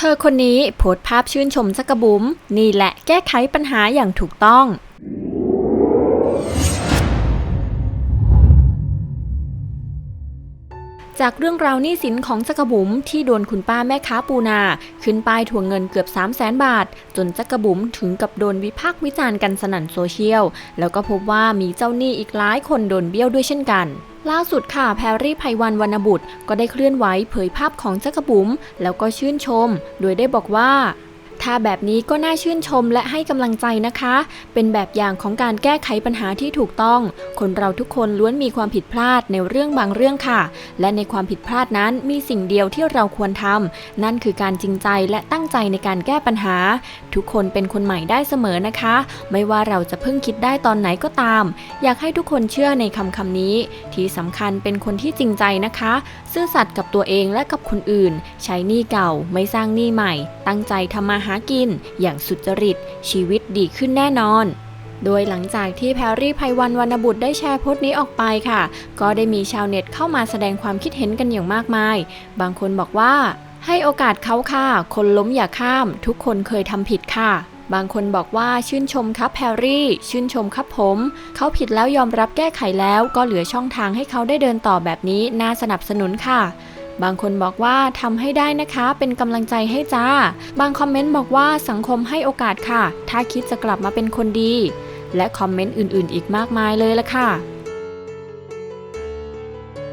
เธอคนนี้โพสต์ภาพชื่นชมจักรบุ๋มนี่แหละแก้ไขปัญหาอย่างถูกต้องจากเรื่องราวหนี้สินของจักรบุ๋มที่โดนคุณป้าแม่ค้าปูนา ขึ้นป้ายทวงเงินเกือบ 3 0 0แสนบาท จนจักรบุ๋มถึงกับโดนวิพากษ์วิจารณ์กันสนั่นโซเชียล แล้วก็พบว่ามีเจ้าหนี้อีกหลายคนโดนเบี้ยวด้วยเช่นกัน ล่าสุดค่ะแพรรี่ไพวันวรรณบุตรก็ได้เคลื่อนไหวเผยภาพของจักรบุ๋มแล้วก็ชื่นชม โดยได้บอกว่าาแบบนี้ก็น่าชื่นชมและให้กำลังใจนะคะ เป็นแบบอย่างของการแก้ไขปัญหาที่ถูกต้อง คนเราทุกคนล้วนมีความผิดพลาดในเรื่องบางเรื่องค่ะ และในความผิดพลาดนั้นมีสิ่งเดียวที่เราควรทำนั่นคือการจริงใจและตั้งใจในการแก้ปัญหา ทุกคนเป็นคนใหม่ได้เสมอนะคะ ไม่ว่าเราจะเพิ่งคิดได้ตอนไหนก็ตาม อยากให้ทุกคนเชื่อในคำคำนี้ ที่สำคัญเป็นคนที่จริงใจนะคะ ซื่อสัตย์กับตัวเองและกับคนอื่น ใช้หนี้เก่าไม่สร้างหนี้ใหม่ ตั้งใจทำมาหากินอย่างสุจริต ชีวิตดีขึ้นแน่นอน โดยหลังจากที่แพรรี่ไพวันวรรณบุตรได้แชร์โพสต์นี้ออกไปค่ะ ก็ได้มีชาวเน็ตเข้ามาแสดงความคิดเห็นกันอย่างมากมาย บางคนบอกว่า ให้โอกาสเขาค่ะ คนล้มอย่าข้าม ทุกคนเคยทำผิดค่ะบางคนบอกว่าชื่นชมครับแพรรี่ ชื่นชมครับผม เขาผิดแล้วยอมรับแก้ไขแล้วก็เหลือช่องทางให้เขาได้เดินต่อแบบนี้น่าสนับสนุนค่ะ บางคนบอกว่าทำให้ได้นะคะเป็นกำลังใจให้จ้า บางคอมเมนต์บอกว่าสังคมให้โอกาสค่ะ ถ้าคิดจะกลับมาเป็นคนดี และคอมเมนต์อื่นๆ อีกมากมายเลยละค่ะ